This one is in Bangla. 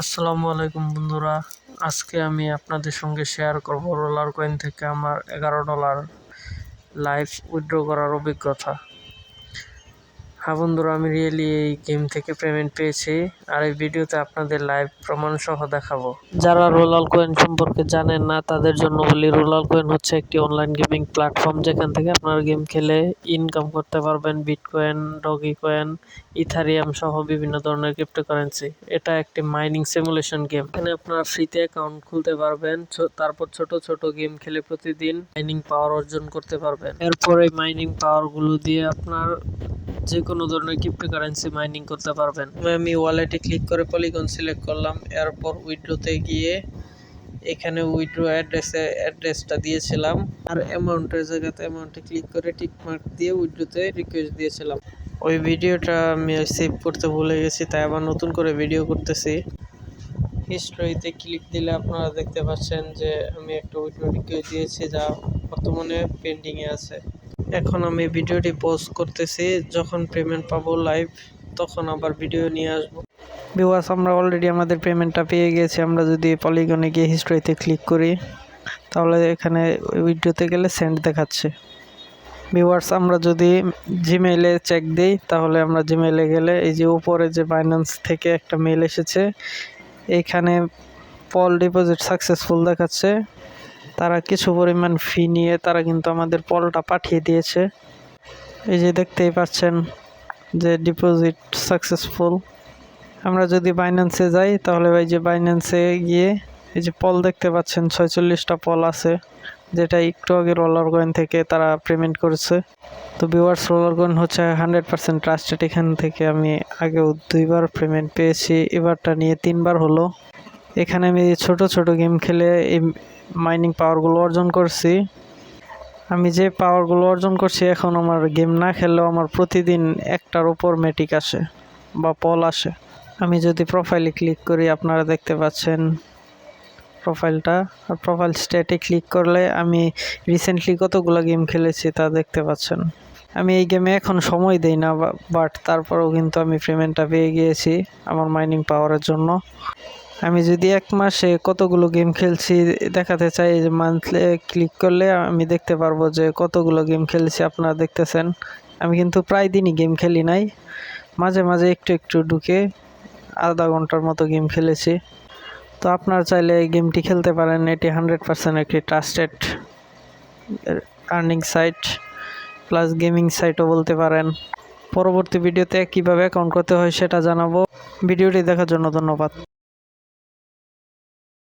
আসসালামু আলাইকুম বন্ধুরা। আজকে আমি আপনাদের সঙ্গে শেয়ার করব রোলার কয়েন থেকে আমার এগারো ডলার লাইভ উইথড্র করার অভিজ্ঞতা। হ্যাঁ বন্ধুরা, আমি রিয়েলি এই গেম থেকে পেমেন্ট পেয়েছি। আর এই ভিডিওতে আপনাদের লাইভ প্রমাণ সহ দেখাবো। যারা রোলাল কয়েন সম্পর্কে জানেন না, তাদের জন্য বলি রোলাল কয়েন হচ্ছে একটি অনলাইন গেমিং প্ল্যাটফর্ম যেখান থেকে আপনারা গেম খেলে ইনকাম করতে পারবেন বিটকয়েন ডগি কয়েন ইথারিয়াম সহ বিভিন্ন ধরনের ক্রিপ্টোকারেন্সি এটা একটি মাইনিং সিমুলেশন গেম এখানে আপনারা ফ্রিতে অ্যাকাউন্ট খুলতে পারবেন তারপর ছোট ছোট গেম খেলে প্রতিদিন মাইনিং পাওয়ার অর্জন করতে পারবেন। এরপর এই মাইনিং পাওয়ারগুলো দিয়ে আপনার যে কোনো ধরনের ক্রিপ্টোকারেন্সি মাইনিং করতে পারবেন। আমি ওয়ালেটে ক্লিক করে পলিগন সিলেক্ট করলাম, এরপর উইথড্রোতে গিয়ে এখানে উইথড্রো অ্যাড্রেসে অ্যাড্রেসটা দিয়েছিলাম, আর অ্যামাউন্টের জায়গাতে অ্যামাউন্টে ক্লিক করে টিকমার্ক দিয়ে উইথড্রোতে রিকোয়েস্ট দিয়েছিলাম। ওই ভিডিওটা আমি সেভ করতে ভুলে গেছি, তাই আবার নতুন করে ভিডিও করতেছি। হিস্ট্রিতে ক্লিক দিলে আপনারা দেখতে পাচ্ছেন যে আমি একটা উইথড্রো রিকোয়েস্ট দিয়েছি, যা বর্তমানে পেন্ডিংয়ে আছে। এখন আমি ভিডিওটি পোস্ট করতেছি। যখন পেমেন্ট পাবো লাইভ তখন আবার ভিডিও নিয়ে আসব। বিওয়াস আমরা অলরেডি আমাদের পেমেন্টটা পেয়ে গেছি। আমরা যদি পলিগনে গিয়ে হিস্ট্রিতে ক্লিক করি, তাহলে এখানে উইড্রোতে গেলে সেন্ড দেখাচ্ছে। ভিউয়ার্স আমরা যদি জিমেইলে চেক দিই, তাহলে আমরা জিমেইলে গেলে এই যে উপরে যে বাইন্যান্স থেকে একটা মেল এসেছে এইখানে পল ডিপোজিট সাকসেসফুল দেখাচ্ছে। তারা কিছু পরিমাণ ফি নিয়ে তারা কিন্তু আমাদের পলটা পাঠিয়ে দিয়েছে। এই যে দেখতেই পাচ্ছেন যে ডিপোজিট সাকসেসফুল আমরা যদি বাইন্যান্সে যাই, তাহলে এই যে বাইন্যান্সে গিয়ে এই যে পল দেখতে পাচ্ছেন, ছয়চল্লিশটা পল আছে, যেটা একটু আগে রোলার কয়েন থেকে তারা পেমেন্ট করেছে। তো ভিউয়ার্স রোলার কয়েন হচ্ছে হান্ড্রেড পার্সেন্ট ট্রাস্টেড এখান থেকে আমি আগেও দুইবার পেমেন্ট পেয়েছি, এবারটা নিয়ে তিনবার হলো। এখানে আমি ছোট ছোট গেম খেলে এই মাইনিং পাওয়ারগুলো অর্জন করছি। আমি যে পাওয়ারগুলো অর্জন করছি এখন আমার গেম না খেললেও আমার প্রতিদিন একটার উপর মেটিক আসে বা পল আসে। আমি যদি প্রোফাইলে ক্লিক করি, আপনারা দেখতে পাচ্ছেন প্রোফাইলটা আর প্রোফাইল স্ট্যাটে ক্লিক করলে আমি রিসেন্টলি কতগুলো গেম খেলেছি তা দেখতে পাচ্ছেন। আমি এই গেমে এখন সময় দেই না বাট তারপরেও কিন্তু আমি পেমেন্টটা পেয়ে গিয়েছি আমার মাইনিং পাওয়ারের জন্য। আমি যদি এক মাসে কতগুলো গেম খেলছি দেখাতে চাই যে মান্থলি ক্লিক করলে আমি দেখতে পারব যে কতগুলো গেম খেলছি আপনারা দেখতেছেন। আমি কিন্তু প্রায় দিনই গেম খেলি নাই। মাঝে মাঝে একটু একটু ঢুকে আধা ঘণ্টার মতো গেম খেলেছি। তো আপনার চাইলে এই গেমটি খেলতে পারেন, এটি হান্ড্রেড পার্সেন্ট একটি trusted earning site plus gaming সাইটও বলতে পারেন। পরবর্তী ভিডিওতে কীভাবে অ্যাকাউন্ট করতে হয় সেটা জানাব। ভিডিওটি দেখার জন্য ধন্যবাদ।